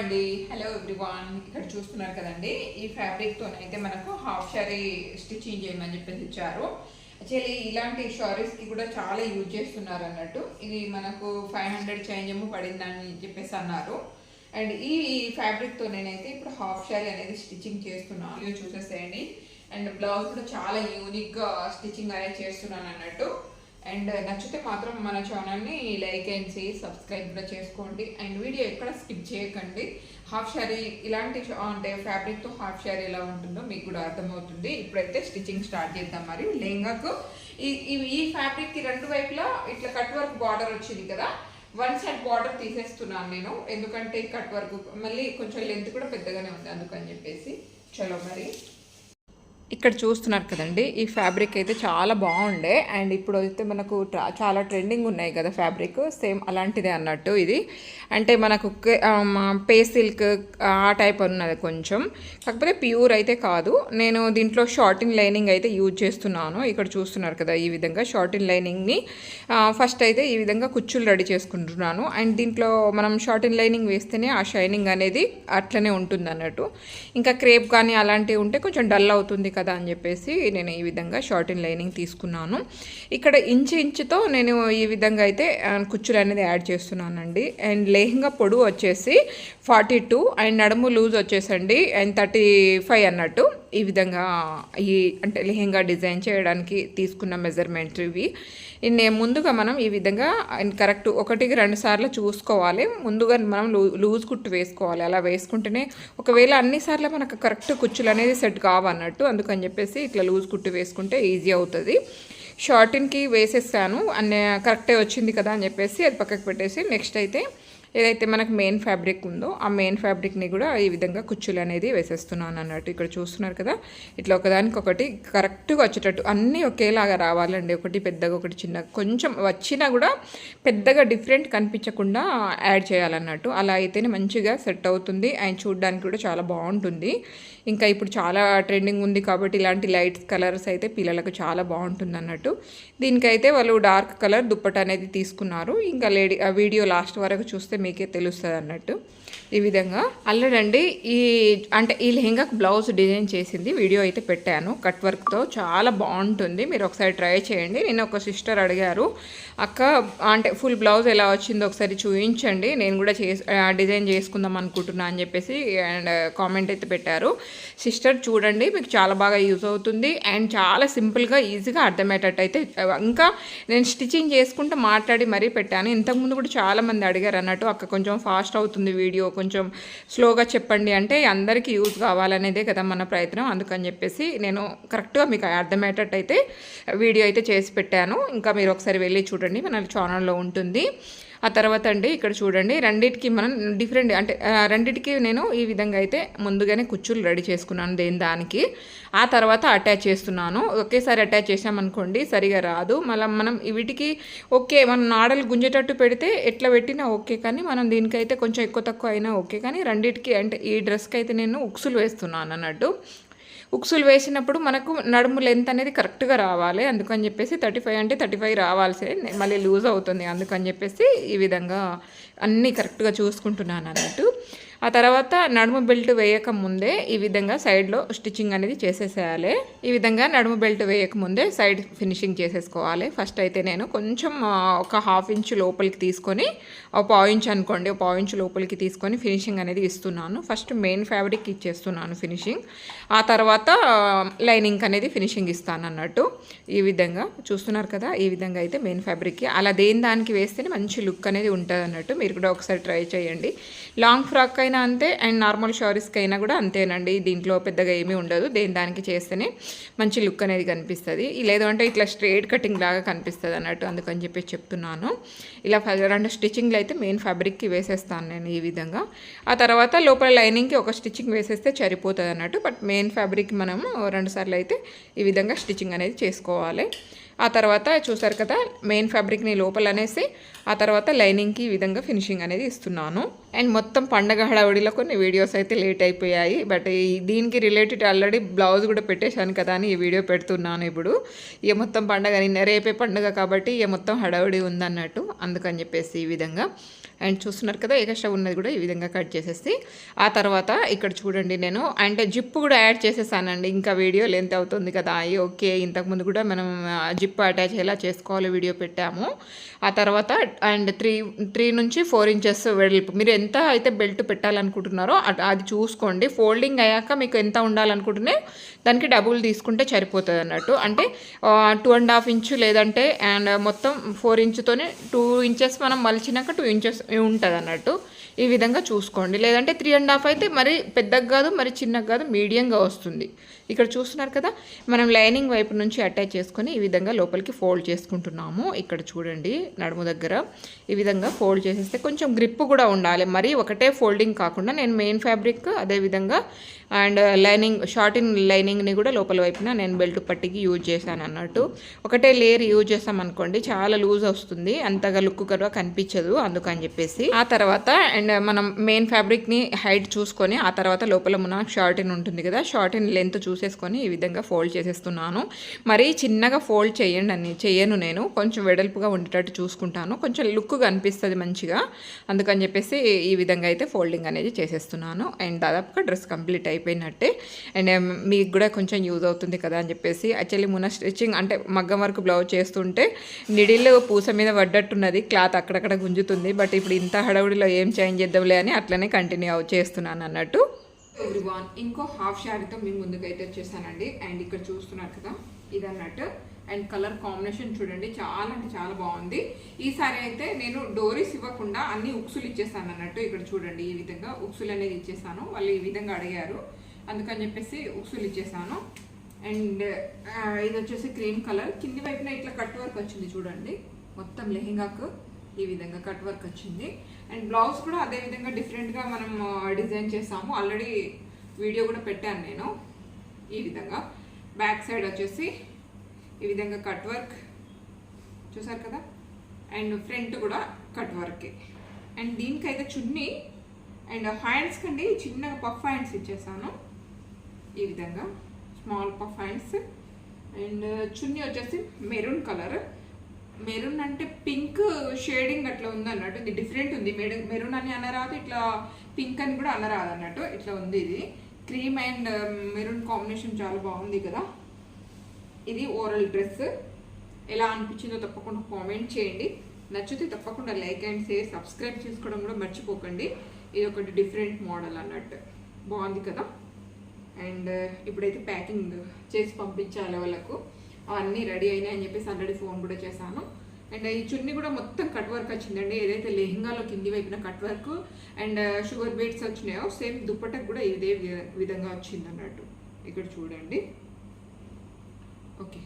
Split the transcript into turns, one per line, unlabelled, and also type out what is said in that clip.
అండి. Hello everyone ఇక్కడ చూస్తున్నారు కదండి. ఈ ఫ్యాబ్రిక్ అయితే మనకు హాఫ్ షారీ స్టిచ్చింగ్ చేయమని చెప్పేసి ఇచ్చారు. యాక్చువల్లీ ఇలాంటి షారీస్కి కూడా చాలా యూజ్ చేస్తున్నారు అన్నట్టు. ఇది మనకు ఫైవ్ హండ్రెడ్ చేంజ్ ఏమో పడిందని చెప్పేసి అన్నారు. అండ్ ఈ ఫ్యాబ్రిక్తో నేనైతే ఇప్పుడు హాఫ్ షారీ అనేది స్టిచ్చింగ్ చేస్తున్నాను. ఇవి చూసేసేయండి. అండ్ బ్లౌజ్ కూడా చాలా యూనిక్గా స్టిచ్చింగ్ అనేది చేస్తున్నాను అన్నట్టు. అండ్ నచ్చితే మాత్రం మన ఛానల్ని లైక్ అండ్ చేసి సబ్స్క్రైబ్ కూడా చేసుకోండి. అండ్ వీడియో ఎక్కడ స్కిప్ చేయకండి. హాఫ్ శారీ ఇలాంటి అంటే ఫ్యాబ్రిక్తో హాఫ్ శారీ ఎలా ఉంటుందో మీకు కూడా అర్థమవుతుంది. ఇప్పుడైతే స్టిచ్చింగ్ స్టార్ట్ చేద్దాం మరి. లెహంగాకు ఈ ఈ- ఫ్యాబ్రిక్కి రెండు వైపులా ఇట్లా కట్ వర్క్ బార్డర్ వచ్చింది కదా వన్ సైడ్ బార్డర్ తీసేస్తున్నాను నేను. ఎందుకంటే కట్ వర్క్ మళ్ళీ కొంచెం లెంత్ కూడా పెద్దగానే ఉంది అందుకని చెప్పేసి. చలో మరి. ఇక్కడ చూస్తున్నారు కదండి ఈ ఫ్యాబ్రిక్ అయితే చాలా బాగుండే. అండ్ ఇప్పుడు అయితే మనకు ట్రా- చాలా ట్రెండింగ్ ఉన్నాయి కదా ఫ్యాబ్రిక్ సేమ్ అలాంటిదే అన్నట్టు ఇది. అంటే మనకు పే సిల్క్ ఆ టైప్ ఉన్నది కొంచెం. కాకపోతే ప్యూర్ అయితే కాదు. నేను దీంట్లో షార్టింగ్ లైనింగ్ అయితే యూజ్ చేస్తున్నాను. ఇక్కడ చూస్తున్నారు కదా ఈ విధంగా షార్టింగ్ లైనింగ్ని ఫస్ట్ అయితే ఈ విధంగా కుచ్చులు రెడీ చేసుకుంటున్నాను. అండ్ దీంట్లో మనం షార్టింగ్ లైనింగ్ వేస్తేనే ఆ షైనింగ్ అనేది అట్లనే ఉంటుంది అన్నట్టు ఇంకా క్రేప్ కానీ అలాంటివి ఉంటే కొంచెం డల్ అవుతుంది కదా అని చెప్పేసి నేను ఈ విధంగా షార్ట్ ఇన్ లైనింగ్ తీసుకున్నాను. ఇక్కడ ఇంచు ఇంచుతో నేను ఈ విధంగా అయితే కుచ్చులు అనేది యాడ్ చేస్తున్నానండి. అండ్ లెహంగా పొడవు వచ్చేసి ఫార్టీ టూ అండ్ నడుము లూజ్ వచ్చేసండి అండ్ థర్టీ ఫైవ్ అన్నట్టు. ఈ విధంగా ఈ అంటే లెహెంగా డిజైన్ చేయడానికి తీసుకున్న మెజర్మెంట్ ఇవి. నేను ముందుగా మనం ఈ విధంగా కరెక్ట్ ఒకటికి రెండు సార్లు చూసుకోవాలి. ముందుగా మనం లూజ్ కుట్టు వేసుకోవాలి. అలా వేసుకుంటేనే ఒకవేళ అన్నిసార్లు మనకు కరెక్ట్ కుచ్చులు అనేది సెట్ కావన్నట్టు. అందుకని చెప్పేసి ఇట్లా లూజ్ కుట్టు వేసుకుంటే ఈజీ అవుతుంది. షార్టిన్కి వేసేసాను. అన్నీ కరెక్టే వచ్చింది కదా అని చెప్పేసి అది పక్కకు పెట్టేసి నెక్స్ట్ అయితే ఏదైతే మనకు మెయిన్ ఫ్యాబ్రిక్ ఉందో ఆ మెయిన్ ఫ్యాబ్రిక్ని కూడా ఈ విధంగా కుచ్చులు అనేది వేసేస్తున్నాను అన్నట్టు ఇక్కడ చూస్తున్నారు కదా. ఇట్లా ఒకదానికి ఒకటి కరెక్ట్గా వచ్చేటట్టు అన్నీ ఒకేలాగా రావాలండి. ఒకటి పెద్దగా ఒకటి చిన్నగా. కొంచెం వచ్చినా కూడా పెద్దగా డిఫరెంట్ కనిపించకుండా యాడ్ చేయాలన్నట్టు. అలా అయితేనే మంచిగా సెట్ అవుతుంది. అండ్ చూడడానికి కూడా చాలా బాగుంటుంది. ఇంకా ఇప్పుడు చాలా ట్రెండింగ్ ఉంది కాబట్టి ఇలాంటి లైట్ కలర్స్ అయితే పిల్లలకు చాలా బాగుంటుంది అన్నట్టు. దీనికైతే వాళ్ళు డార్క్ కలర్ దుప్పట అనేది తీసుకున్నారు. ఇంకా లేడీ ఆ వీడియో లాస్ట్ వరకు చూస్తే మీకే తెలుస్తుంది అన్నట్టు ఈ విధంగా అల్లడండి. ఈ అంటే ఈ లెహంగాకు బ్లౌజ్ డిజైన్ చేసింది. వీడియో అయితే పెట్టాను. కట్ వర్క్తో చాలా బాగుంటుంది. మీరు ఒకసారి ట్రై చేయండి. నేను ఒక సిస్టర్ అడిగారు అక్క అంటే ఫుల్ బ్లౌజ్ ఎలా వచ్చిందో ఒకసారి చూపించండి నేను కూడా చేసి డిజైన్ చేసుకుందాం అనుకుంటున్నా అని చెప్పేసి అండ్ కామెంట్ అయితే పెట్టారు. సిస్టర్ చూడండి. మీకు చాలా బాగా యూజ్ అవుతుంది. అండ్ చాలా సింపుల్గా ఈజీగా అర్థమయ్యేటట్టు అయితే ఇంకా నేను స్టిచ్చింగ్ చేసుకుంటూ మాట్లాడి మరీ పెట్టాను. ఇంతకుముందు కూడా చాలా మంది అడిగారు అన్నట్టు అక్క కొంచెం ఫాస్ట్ అవుతుంది వీడియో కొంచెం స్లోగా చెప్పండి అంటే అందరికీ యూజ్ కావాలనేదే కదా మన ప్రయత్నం. అందుకని చెప్పేసి నేను కరెక్ట్గా మీకు అర్థమయ్యేటట్టు అయితే వీడియో అయితే చేసి పెట్టాను. ఇంకా మీరు ఒకసారి వెళ్ళి చూడండి. మన ఛానల్లో ఉంటుంది. ఆ తర్వాత అండి ఇక్కడ చూడండి రెండింటికి మనం డిఫరెంట్ అంటే రెండింటికి నేను ఈ విధంగా అయితే ముందుగానే కుచ్చులు రెడీ చేసుకున్నాను దేని దానికి. ఆ తర్వాత అటాచ్ చేస్తున్నాను. ఒకేసారి అటాచ్ చేసామనుకోండి సరిగా రాదు. మళ్ళీ మనం వీటికి ఓకే మనం నాడలు గుంజేటట్టు పెడితే ఎట్లా పెట్టినా ఓకే కానీ మనం దీనికైతే కొంచెం ఎక్కువ తక్కువ అయినా ఓకే కానీ రెండింటికి అంటే ఈ డ్రెస్కి అయితే నేను ఉక్సులు వేస్తున్నాను అన్నట్టు. ఉక్సులు వేసినప్పుడు మనకు నడుము లెంత్ అనేది కరెక్ట్గా రావాలి. అందుకని చెప్పేసి థర్టీ ఫైవ్ అంటే థర్టీ ఫైవ్ రావాల్సే మళ్ళీ లూజ్ అవుతుంది. అందుకని చెప్పేసి ఈ విధంగా అన్నీ కరెక్ట్గా చూసుకుంటున్నాను అన్నట్టు. ఆ తర్వాత నడుము బెల్ట్ వేయక ముందే ఈ విధంగా సైడ్లో స్టిచ్చింగ్ అనేది చేసేసేయాలి. ఈ విధంగా నడుము బెల్ట్ వేయక ముందే సైడ్ ఫినిషింగ్ చేసేసుకోవాలి. ఫస్ట్ అయితే నేను కొంచెం ఒక హాఫ్ ఇంచ్ లోపలికి తీసుకొని ఒక పావు ఇంచ్ అనుకోండి ఒక పావు ఇంచ్ లోపలికి తీసుకొని ఫినిషింగ్ అనేది ఇస్తున్నాను. ఫస్ట్ మెయిన్ ఫ్యాబ్రిక్ ఇచ్చేస్తున్నాను ఫినిషింగ్. ఆ తర్వాత లైనింగ్ అనేది ఫినిషింగ్ ఇస్తాను అన్నట్టు. ఈ విధంగా చూస్తున్నారు కదా ఈ విధంగా అయితే మెయిన్ ఫ్యాబ్రిక్కి. అలా దేని దానికి వేస్తేనే మంచి లుక్ అనేది ఉంటుంది అన్నట్టు మీరు కూడా ఒకసారి ట్రై చేయండి. లాంగ్ ఫ్రాక్ అయినా అంతే అండ్ నార్మల్ షారీస్కి అయినా కూడా అంతేనండి. దీంట్లో పెద్దగా ఏమీ ఉండదు. దేని దానికి చేస్తేనే మంచి లుక్ అనేది కనిపిస్తుంది. లేదు అంటే ఇట్లా స్ట్రేట్ కటింగ్ లాగా కనిపిస్తుంది అన్నట్టు అందుకని చెప్పి చెప్తున్నాను. ఇలా రెండు స్టిచ్చింగ్లు అయితే మెయిన్ ఫ్యాబ్రిక్కి వేసేస్తాను నేను ఈ విధంగా. ఆ తర్వాత లోపల లైనింగ్కి ఒక స్టిచ్చింగ్ వేసేస్తే సరిపోతుంది అన్నట్టు బట్ మెయిన్ ఫ్యాబ్రిక్ మనము రెండు సార్లు అయితే ఈ విధంగా స్టిచ్చింగ్ అనేది చేసుకోవాలి. ఆ తర్వాత చూసారు కదా మెయిన్ ఫ్యాబ్రిక్ని లోపల అనేసి ఆ తర్వాత లైనింగ్కి ఈ విధంగా ఫినిషింగ్ అనేది ఇస్తున్నాను. అండ్ మొత్తం పండగ హడావుడిలో కొన్ని వీడియోస్ అయితే లేట్ అయిపోయాయి. బట్ ఈ దీనికి రిలేటెడ్ ఆల్రెడీ బ్లౌజ్ కూడా పెట్టేశాను కదా అని ఈ వీడియో పెడుతున్నాను ఇప్పుడు. ఇక మొత్తం పండగ నిన్న రేపే పండగ కాబట్టి ఇక మొత్తం హడావుడి ఉందన్నట్టు అందుకని చెప్పేసి ఈ విధంగా. అండ్ చూస్తున్నారు కదా ఎగస్ట్రా ఉన్నది కూడా ఈ విధంగా కట్ చేసేసి. ఆ తర్వాత ఇక్కడ చూడండి నేను అంటే జిప్ కూడా యాడ్ చేసేసానండి. ఇంకా వీడియో లెంత్ అవుతుంది కదా అయ్యి ఓకే. ఇంతకుముందు కూడా మనం జిప్ అటాచ్ ఎలా చేసుకోవాలో వీడియో పెట్టాము. ఆ తర్వాత అండ్ త్రీ త్రీ నుంచి ఫోర్ ఇంచెస్ వెడల్పు. మీరు ఎంత అయితే బెల్ట్ పెట్టాలనుకుంటున్నారో అట్- అది చూసుకోండి. ఫోల్డింగ్ అయ్యాక మీకు ఎంత ఉండాలనుకుంటున్నాయి దానికి డబుల్ తీసుకుంటే సరిపోతుంది అన్నట్టు. అంటే టూ అండ్ హాఫ్ ఇంచు లేదంటే అండ్ మొత్తం ఫోర్ ఇంచుతోనే టూ ఇంచెస్ మనం మలిచినాక టూ ఇంచెస్ ఉంటుంది అన్నట్టు. ఈ విధంగా చూసుకోండి. లేదంటే త్రీ అండ్ హాఫ్ అయితే మరి పెద్దగా కాదు మరి చిన్నగా కాదు మీడియంగా వస్తుంది. ఇక్కడ చూస్తున్నారు కదా మనం లైనింగ్ వైపు నుంచి అటాచ్ చేసుకొని ఈ విధంగా లోపలికి ఫోల్డ్ చేసుకుంటున్నాము. ఇక్కడ చూడండి నడుము దగ్గర ఈ విధంగా ఫోల్డ్ చేసేస్తే కొంచెం గ్రిప్ కూడా ఉండాలి. మరి ఒకటే ఫోల్డింగ్ కాకుండా నేను మెయిన్ ఫ్యాబ్రిక్ అదే విధంగా అండ్ లైనింగ్ షార్ట్ ఇన్ లైనింగ్ని కూడా లోపల వైపున నేను బెల్ట్ పట్టికి యూజ్ చేశాను అన్నట్టు. ఒకటే లేయర్ యూజ్ చేస్తామనుకోండి అనుకోండి చాలా లూజ్ వస్తుంది అంతగా లుక్ కరువా కనిపించదు అందుకని చెప్పేసి. ఆ తర్వాత అండ్ మనం మెయిన్ ఫ్యాబ్రిక్ని హైట్ చూసుకొని ఆ తర్వాత లోపల మన షార్ట్ ఇన్ ఉంటుంది కదా షార్ట్ ఇన్ లెంత్ చూసేసుకొని ఈ విధంగా ఫోల్డ్ చేసేస్తున్నాను. మరి చిన్నగా ఫోల్డ్ చేయండి అని చేయను నేను కొంచెం వెడల్పుగా ఉండేటట్టు చూసుకుంటాను. కొంచెం లుక్ కనిపిస్తుంది మంచిగా అందుకని చెప్పేసి ఈ విధంగా అయితే ఫోల్డింగ్ అనేది చేసేస్తున్నాను. అండ్ దాదాపుగా డ్రెస్ కంప్లీట్ అయిపోయినట్టే. అండ్ um, మీకు కూడా కొంచెం యూజ్ అవుతుంది కదా అని చెప్పేసి. యాక్చువల్లీ మొన్న స్టిచ్చింగ్ అంటే మగ్గం వరకు బ్లౌజ్ చేస్తుంటే నిడిల్ పూస మీద పడ్డట్టున్నది క్లాత్ అక్కడక్కడ గుంజుతుంది. బట్ ఇప్పుడు ఇంత హడావుడిలో ఏం చేంజ్ చేద్దాంలే అని అట్లనే కంటిన్యూ చేస్తున్నాను అన్నట్టు. ఎవ్రీవాన్ ఇంకో హాఫ్ షారీతో మేము ముందుకైతే వచ్చేసానండి. అండ్ ఇక్కడ చూస్తున్నారు కదా ఇది అన్నట్టు అండ్ కలర్ కాంబినేషన్ చూడండి. చాలా అంటే చాలా బాగుంది. ఈసారి అయితే నేను డోరీస్ ఇవ్వకుండా అన్ని ఉక్సులు ఇచ్చేసాను అన్నట్టు ఇక్కడ చూడండి. ఈ విధంగా ఉక్సులు అనేది ఇచ్చేసాను. వాళ్ళు ఈ విధంగా అడిగారు. అందుకని చెప్పేసి ఉక్సులు ఇచ్చేసాను. అండ్ ఇది వచ్చేసి క్రీమ్ కలర్. కింది వైపున ఇట్లా కట్ వర్క్ వచ్చింది చూడండి. మొత్తం లెహెంగాకు ఈ విధంగా కట్ వర్క్ వచ్చింది. అండ్ బ్లౌజ్ కూడా అదే విధంగా డిఫరెంట్గా మనం డిజైన్ చేసాము. ఆల్రెడీ వీడియో కూడా పెట్టాను నేను ఈ విధంగా. బ్యాక్ సైడ్ వచ్చేసి ఈ విధంగా కట్ వర్క్ చూసారు కదా? అండ్ ఫ్రంట్ కూడా కట్ వర్కే. అండ్ దీనికైతే చున్నీ అండ్ హ్యాండ్స్ కండి చిన్నగా పఫ్ హ్యాండ్స్ ఇచ్చేసాను. ఈ విధంగా small puff hands. And chunni వచ్చేసి మెరూన్ కలర్. మెరూన్ అంటే పింక్ షేడింగ్ అట్లా ఉంది. అన్నట్టు ఇది డిఫరెంట్ ఉంది. మెరూన్ అని అనరాదు ఇట్లా పింక్ అని కూడా అనరాదు అన్నట్టు ఇట్లా ఉంది ఇది. క్రీమ్ అండ్ మెరూన్ కాంబినేషన్ చాలా బాగుంది కదా. ఇది ఓరల్ డ్రెస్ ఎలా అనిపించిందో తప్పకుండా కామెంట్ చేయండి. నచ్చితే తప్పకుండా లైక్ అండ్ షేర్ సబ్స్క్రైబ్ చేసుకోవడం కూడా మర్చిపోకండి. ఇది ఒకటి డిఫరెంట్ మోడల్ అన్నట్టు. బాగుంది కదా? అండ్ uh, ఇప్పుడైతే ప్యాకింగ్ చేసి పంపించాలి వాళ్ళకు. అవన్నీ రెడీ అయినాయి అని చెప్పేసి ఆల్రెడీ ఫోన్ కూడా చేశాను. అండ్ uh, ఈ చున్నీ కూడా మొత్తం కట్ వర్క్ వచ్చిందండి. ఏదైతే లెహంగాలో కింది వైపున cut work and sugar beads వచ్చినాయో సేమ్ దుప్పటకు కూడా ఇదే వి- విధంగా వచ్చింది అన్నట్టు ఇక్కడ చూడండి. ఓకే